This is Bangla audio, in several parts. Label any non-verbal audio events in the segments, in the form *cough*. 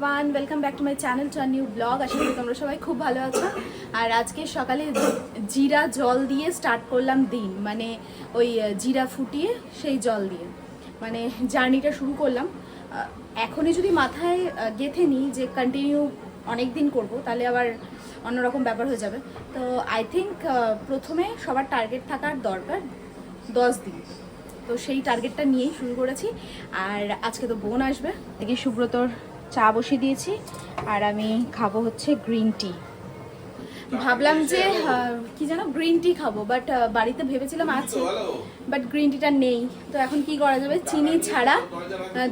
Everyone welcome back to my channel to new blog আশা করি তোমরা সবাই খুব ভালো আছো। আর আজকে সকালে জিরা জল দিয়ে স্টার্ট করলাম দিন। মানে ওই জিরা ফুটিয়ে সেই জল দিয়ে। মানে জার্নিটা শুরু করলাম। এখনই যদি মাথায় গেঁথে নিই যে কন্টিনিউ অনেক দিন করব, তাহলে আবার অন্যরকম ব্যাপার হয়ে যাবে। তো আই থিঙ্ক প্রথমে সবার টার্গেট থাকার দরকার দশ দিন। তো সেই টার্গেটটা নিয়েই শুরু করেছি। আর আজকে তো বোন আসবে। দেখি সুব্রতর চা বসিয়ে দিয়েছি আর আমি খাব হচ্ছে গ্রিন টি। ভাবলাম যে কি যেন গ্রিন টি খাব বাট বাড়িতে ভেবেছিলাম আছে বাট গ্রিন টিটা নেই। তো এখন কি করা যাবে? চিনি ছাড়া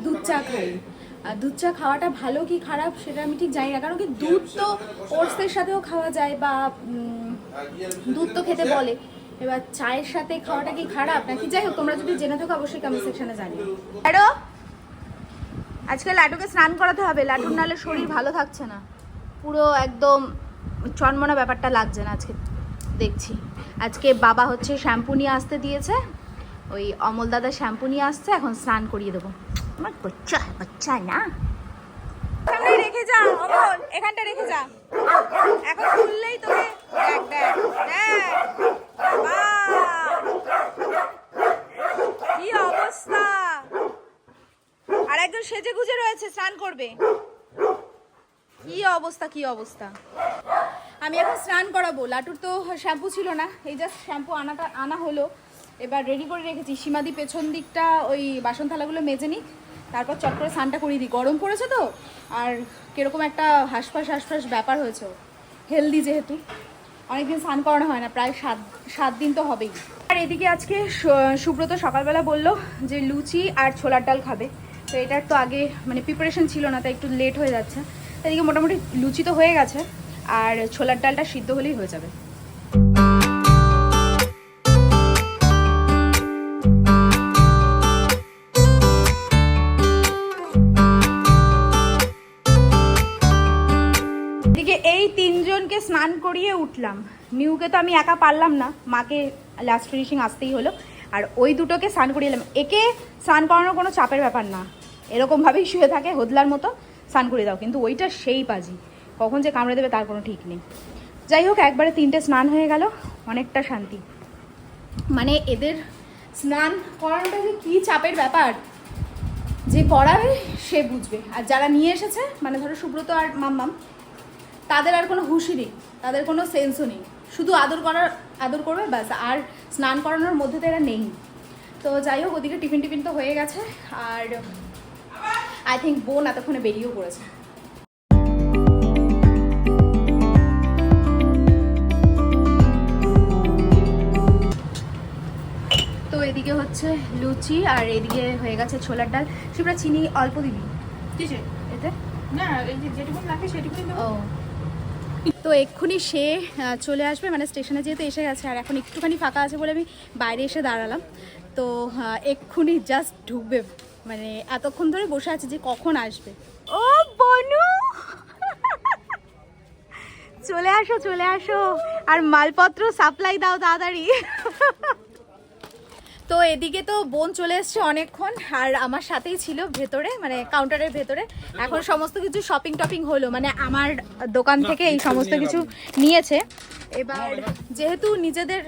দুধ চা খাই। দুধ চা খাওয়াটা ভালো কি খারাপ সেটা আমি ঠিক জানি না, কারণ কি দুধ তো ওটসের সাথেও খাওয়া যায় বা দুধ তো খেতে বলে। এবার চায়ের সাথে খাওয়াটা কি খারাপ? নাকি যাই হোক, তোমরা যদি জেনে থাকো, অবশ্যই কমেন্ট সেকশনে জানিও। হ্যালো? আজকে লাটুকে স্নান করাতে হবে, লাডুর নালে শরীর ভালো থাকছে না। পুরো একদম চনমনা ব্যাপারটা লাগছে না আজকে, দেখছি। আজকে বাবা হচ্ছে শ্যাম্পু নিয়ে আসতে দিয়েছে, ওই অমল দাদা শ্যাম্পু নিয়ে আসছে, এখন স্নান করিয়ে দেবো। বাচ্চা না। রেখে যা রেখে যা। এখন খুললেই তোকে দেখ দেখ বাহ! কি অবস্থা আর একজন সেজে গুজে রয়েছে, স্নান করবে। কি অবস্থা কি অবস্থা? আমি এখন স্নান করাবো। লাটুর তো শ্যাম্পু ছিল না, এই জাস্ট শ্যাম্পু আনাটা, আনা হলো। এবার রেডি করে রেখেছি। সীমাদি পেছন দিকটা ওই বাসন থালাগুলো মেজে নিক তারপর চট করে স্নানটা করিয়ে দিই। গরম পড়েছে তো? আর কীরকম একটা হাঁসফাঁস হাঁসফাঁস ব্যাপার হয়েছে। হেলদি যেহেতু। অনেকদিন স্নান করানো হয় না, প্রায় সাত সাত দিন তো হবেই। আর এদিকে আজকে সুব্রত সকালবেলা বলল যে লুচি আর ছোলার ডাল খাবে। তো এটার তো আগে মানে প্রিপারেশন ছিল না, তাই একটু লেট হয়ে যাচ্ছে। এদিকে মোটামুটি লুচি তো হয়ে গেছে, আর ছোলার ডালটা সিদ্ধ হলেই হয়ে যাবে। এই তিনজনকে স্নান করিয়ে উঠলাম। নিউকে তো আমি একা পারলাম না, মাকে লাস্ট ফিনিশিং আসতেই হলো। আর ওই দুটোকে স্নান করিয়ে এলাম। একে স্নান করানোর কোনো চাপের ব্যাপার না। এরকমভাবেই শুয়ে থাকে, হোদলার মতো স্নান করিয়ে দাও। কিন্তু ওইটা সেই পাজি। কখন যে কামড়ে দেবে তার কোনো ঠিক নেই। যাই হোক, একবারে তিনটে স্নান হয়ে গেল, অনেকটা শান্তি। মানে এদের স্নান করানোটা যে কী চাপের ব্যাপার, যে করাবে সে বুঝবে। আর যারা নিয়ে এসেছে মানে ধরো সুব্রত আর মাম্মাম, তাদের আর কোনো হুশি নেই, তাদের কোনো সেন্সও নেই। শুধু আদর করার, আদর করবে, ব্যাস। আর স্নান করানোর মধ্যে তো এরা নেই। তো যাই হোক, ওদিকে টিফিন টিফিন তো হয়ে গেছে। আর আই থিঙ্ক বোন এতক্ষণে বেরিয়েও পড়েছে। তো এদিকে হচ্ছে লুচি আর এদিকে হয়ে গেছে ছোলার ডাল। সেটা চিনি অল্প দিবি? কিসে এতে? না এই যে যেটুকুন লাগে সেটুকুই ও। তো এক্ষুনি সে চলে আসবে মানে স্টেশনে যেহেতু এসে গেছে আর এখন একটুখানি ফাঁকা আছে বলে আমি বাইরে এসে দাঁড়ালাম। তো এক্ষুনি জাস্ট ঢুকবে। মানে এতক্ষণ ধরে বসে আছে যে কখন আসবে। ও, বনু! চলে আসো চলে আসো। আর মালপত্র সাপ্লাই দাও তাড়াতাড়ি। তো এদিকে তো বোন চলে এসছে অনেকক্ষণ আর আমার সাথেই ছিল ভেতরে মানে কাউন্টারের ভেতরে। এখন সমস্ত কিছু শপিং টপিং হলো মানে আমার দোকান থেকে এই সমস্ত কিছু নিয়েছে। এবার যেহেতু নিজেদের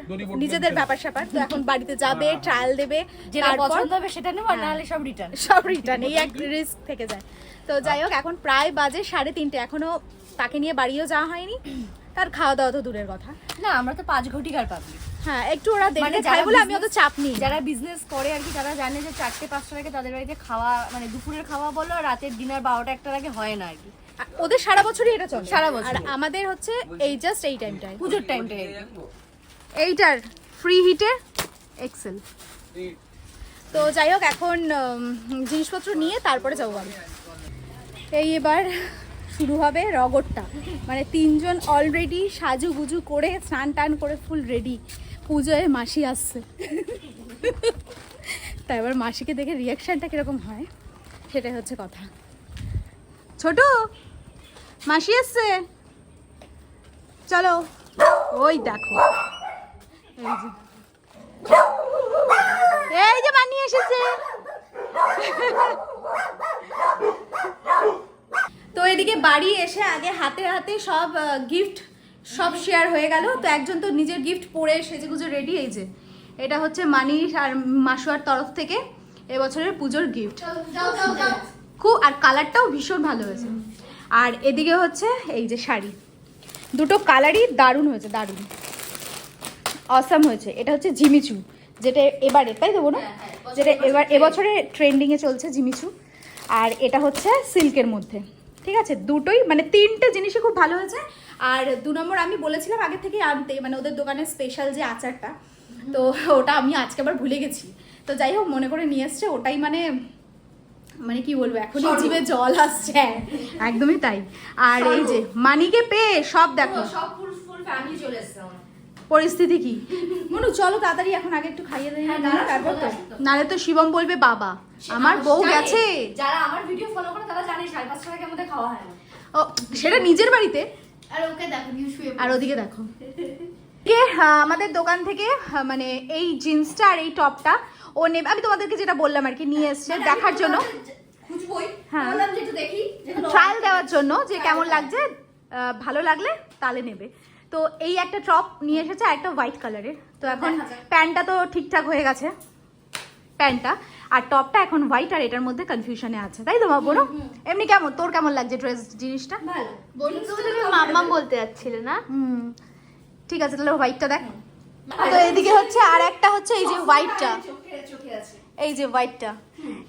নিজেদের ব্যাপার স্যাপার তো এখন বাড়িতে যাবে ট্রায়াল দেবে যেটা পছন্দ হবে সেটা নেব হ্যাঁ। নাহলে সব রিটার্ন সব রিটার্ন এই এক রিস্ক থেকে যায়। তো যাই হোক এখন প্রায় বাজে সাড়ে তিনটে এখনও তাকে নিয়ে বাড়িও যাওয়া হয়নি। তার খাওয়া দাওয়া তো দূরের কথা। না আমরা তো পাঁচ ঘটিকার পাবলিক হ্যাঁ একটু ওরা মানে খায় বলে আমি অত চাপ নিই। যারা বিজনেস করে আর কি তারা জানে যে চারটে পাঁচটার আগে তাদের বাড়িতে খাওয়া মানে দুপুরের খাওয়া বলো রাতের ডিনার বারোটা একটার আগে হয় না আর কি। ওদের সারা বছরই এটা চলে। সারা আর আমাদের হচ্ছে এই জাস্ট এই টাইমটাই পুজোর টাইমটাই এইটার ফ্রি হিটের এক্সেল তো যাই হোক এখন জিনিসপত্র নিয়ে তারপরে যাব বাড়ি এই এবার শুরু হবে রগরটা মানে তিনজন অলরেডি সাজু গুজু করে স্নান টান করে ফুল রেডি পুজোয় মাসি আসছে। তাই এবার মাসিকে দেখে রিয়াকশানটা কীরকম হয়, সেটাই হচ্ছে কথা। ছোট, মাসি আসছে? চলো, ওই দেখো। এই যে। এই যে বানিয়ে এসেছে। তো এদিকে বাড়ি এসে আগে হাতে হাতে সব গিফট সব শেয়ার হয়ে গেল। তো একজন তো নিজের গিফট পরে সেজে গুজে রেডি এই যে এটা হচ্ছে মানির আর মাসুয়ার তরফ থেকে এবছরের পুজোর গিফট খুব আর কালারটাও ভীষণ ভালো হয়েছে। আর এদিকে হচ্ছে এই যে শাড়ি। দুটো কালারই দারুণ হয়েছে দারুণ। অসাম হয়েছে। এটা হচ্ছে জিমিচু যেটা এবারে তাই দেবো না? হ্যাঁ, হ্যাঁ, যেটা এবার বছরে এবছরে ট্রেন্ডিংয়ে চলছে জিমিচু। আর এটা হচ্ছে সিল্কের মধ্যে। ঠিক আছে? দুটোই মানে তিনটে জিনিসই খুব ভালো হয়েছে। আর দু নম্বর আমি বলেছিলাম আগে থেকে আনতে মানে ওদের দোকানের স্পেশাল যে আচারটা তো ওটা আমি আজকে আবার ভুলে গেছি। তো যাই হোক মনে করে নিয়ে এসছে ওটাই মানে মানে কি বলব এখন। জিভে জল আসছে। হ্যাঁ, একদমই তাই। আর এই যে মানিকে পেয়ে সব দেখো। সব ফুল ফুল ফ্যামিলি চলে এসেছে। পরিস্থিতি কি? মনু চলো তাড়াতাড়ি এখন আগে একটু খাইয়ে দিই হ্যাঁ, তারপর তো। আসো। তো। শিবম বলবে বাবা। আমার বউ গেছে। যারা আমার ভিডিও ফলো করে তারা জানে সাড়ে পাঁচটা থেকে আমাদের খাওয়া হয় ও সেটা নিজের বাড়িতে? আর ওকে দেখো নিউ শুয়ে আর ওদিকে দেখো। কে হ্যাঁ, আমাদের দোকান থেকে হ্যাঁ, মানে এই জিন্সটা আর এই টপটা ও নেবে। আমি তোমাদেরকে যেটা বললাম আর কি নিয়ে এসছে মানে দেখার জন্য। খুঁজবই। হ্যাঁ। বললাম যে একটু দেখি ট্রায়াল দেওয়ার জন্য যে কেমন দেওয়া। লাগছে ভালো লাগলে তাহলে নেবে। তো এই একটা টপ নিয়ে এসেছে আর একটা হোয়াইট কালারের। তো এখন প্যান্টটা তো ঠিকঠাক হয়ে গেছে। প্যান্টটা। আর টপটা এখন হোয়াইট আর এটার মধ্যে কনফিউশনে আছে। তাই তো মা বলো? এমনি কেমন? তোর কেমন লাগছে ড্রেস জিনিসটা? মাম্মাম বলতে যাচ্ছিলে না? হুম। ঠিক আছে তাহলে হোয়াইটটা দেখ। তো এদিকে হচ্ছে আর একটা হচ্ছে এই যে হোয়াইটটা। চোখে চোখে আছে। এই যে হোয়াইটটা।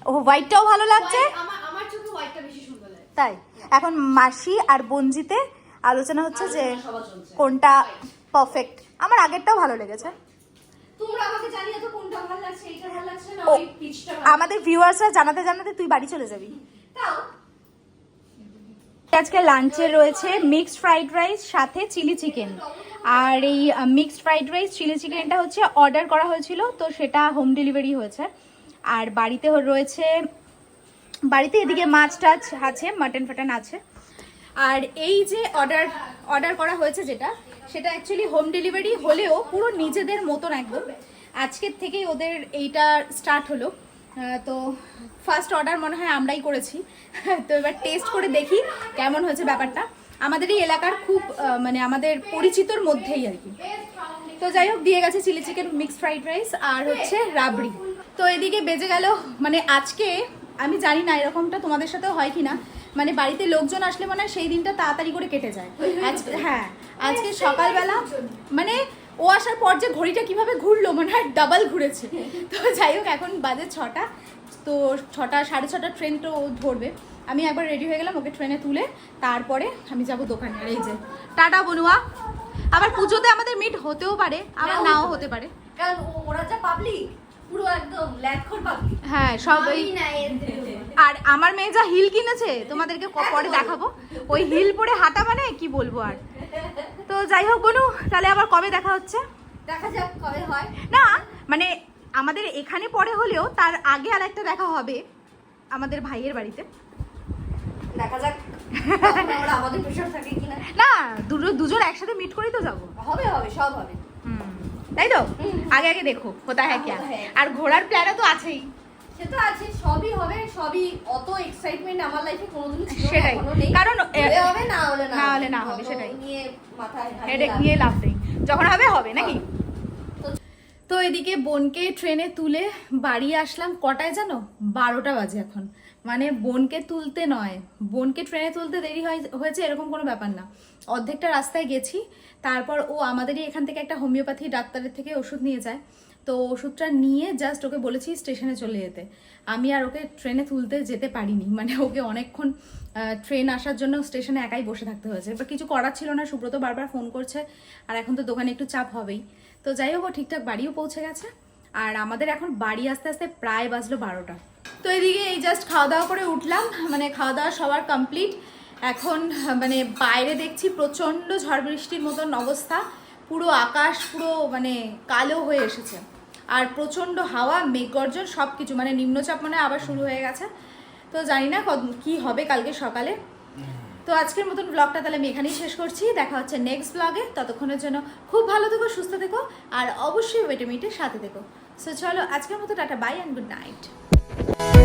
ও হোয়াইটটাও ভালো লাগছে? আমার আমার চোখে হোয়াইটটা বেশি সুন্দর তাই। এখন মাসি আর বঞ্জিতে আলোচনা হচ্ছে যে। কোনটা পারফেক্ট আমার আগেরটাও ভালো লেগেছে। তোমরা আমাকে জানিয়ে তো কোনটা ভালো লাগছে এইটা ভালো লাগছে না ও, ওই পিচটা আমাদের ভিউয়ার্সরা জানাতে জানাতে তুই বাড়ি চলে যাবি। আজকে লাঞ্চে রয়েছে মিক্সড ফ্রাইড রাইস সাথে চিলি চিকেন আর এই মিক্সড ফ্রাইড রাইস চিলি চিকেনটা হচ্ছে অর্ডার করা হয়েছিল তো সেটা হোম ডেলিভারি হয়েছে। আর বাড়িতে রয়েছে বাড়িতে এদিকে মাছ টাছ আছে মাটন ফাটন আছে। আর এই যে অর্ডার অর্ডার করা হয়েছে যেটা, সেটা অ্যাকচুয়ালি হোম ডেলিভারি হলেও পুরো নিজেদের মতন একদম। আজকের থেকেই ওদের এইটা স্টার্ট হলো। তো ফার্স্ট অর্ডার মনে হয় আমরাই করেছি। *laughs* তো এবার টেস্ট করে দেখি কেমন হয়েছে ব্যাপারটা। আমাদের এই এলাকার খুব মানে আমাদের পরিচিতর মধ্যেই আর কি। তো যাই হোক, দিয়ে গেছে chilli chicken mixed fried rice আর হচ্ছে রাবড়ি। তো এদিকে বেজে গেল মানে আজকে, আমি জানি না এরকমটা তোমাদের সাথেও হয় কিনা মানে বাড়িতে লোকজন আসলে মনে হয় সেই দিনটা তাড়াতাড়ি করে কেটে যায়। হ্যাঁ আজকে সকালবেলা মানে ও আসার পর যে ঘড়িটা কীভাবে ঘুরলো মনে হয় ডাবল ঘুরেছে। তো যাই হোক এখন বাজে ছটা। তো ছটা সাড়ে ছটা ট্রেন তো ও ধরবে। আমি একবার রেডি হয়ে গেলাম ওকে ট্রেনে তুলে তারপরে আমি যাব দোকানে। আর এই যে টাটা বনুয়া। আবার পুজোতে আমাদের মিট হতেও পারে আবার নাও নাও হতে পারে। কারণ ওরা যা পাবলিক পুরো একদম হ্যাঁ সব ওই না এদের। আর আমার মেয়ে যা হিল কিনেছে তোমাদেরকে পরে দেখাবো। ওই হিল পরে হাঁটা মানে কি বলব আর? তো যাই হোক বনু তাহলে আবার কবে দেখা হচ্ছে? দেখা যাক কবে হয়। না মানে আমাদের এখানে পরে হলেও তার আগে আর একটা দেখা হবে আমাদের ভাইয়ের বাড়িতে। দেখা যাক আমাদের প্রেশার থাকে কিনা। না দুটো দুজন একসাথে মিট করেই তো যাব। হবে হবে সব হবে। তাই তো? আগে আগে দেখো কোথায় হ্যাঁ হোতা আর ঘোরার প্ল্যানও তো আছেই। তো আছে সবই হবে সবই অত এক্সাইটমেন্ট আমার লাইফে কোনোদিন ছিল সেটাই। কারণ, হবে না হলে না না হলে না হবে, সেটাই। নিয়ে মাথায় হেডেক নিয়ে লাভ নেই। যখন হবে হবে। নাকি? তো- তো এদিকে বোনকে ট্রেনে তুলে বাড়ি আসলাম। কটায় জানো? বারোটা বাজে এখন। মানে বোনকে তুলতে নয়। বোনকে ট্রেনে তুলতে দেরি হয়, হয়েছে এরকম কোনো ব্যাপার না। অর্ধেকটা রাস্তায় গেছি, তারপর ও আমাদেরই এখান থেকে একটা হোমিওপ্যাথি ডাক্তারের থেকে ওষুধ নিয়ে যায়। তো ওষুধটা নিয়ে জাস্ট ওকে বলেছি স্টেশনে চলে যেতে। আমি আর ওকে ট্রেনে তুলতে যেতে পারিনি। মানে ওকে অনেকক্ষণ ট্রেন আসার জন্য স্টেশনে একাই বসে থাকতে হয়েছে। এবার কিছু করার ছিল না, সুব্রত বারবার ফোন করছে। আর এখন তো দোকানে একটু চাপ হবেই। তো যাই হোক, ও ঠিকঠাক বাড়িও পৌঁছে গেছে। আর আমাদের এখন বাড়ি আসতে আসতে প্রায় বাজলো বারোটা। তো এদিকে এই জাস্ট খাওয়া দাওয়া করে উঠলাম মানে খাওয়া দাওয়া সবার কমপ্লিট এখন মানে বাইরে দেখছি প্রচণ্ড ঝড় বৃষ্টির মতন অবস্থা, পুরো আকাশ পুরো মানে কালো হয়ে এসেছে। আর প্রচণ্ড হাওয়া, মেঘগর্জন সব কিছু মানে নিম্নচাপ মানে আবার শুরু হয়ে গেছে। তো জানি না কি হবে কালকে সকালে। তো আজকের মতন ব্লগটা তাহলে আমি এখানেই শেষ করছি। দেখা হচ্ছে নেক্সট ব্লগে ততক্ষণের জন্য খুব ভালো থেকো, সুস্থ থেকো, আর অবশ্যই ওয়েটেমিটের সাথে থেকো। সো চলো, আজকের মতো tata bye and good night Bye.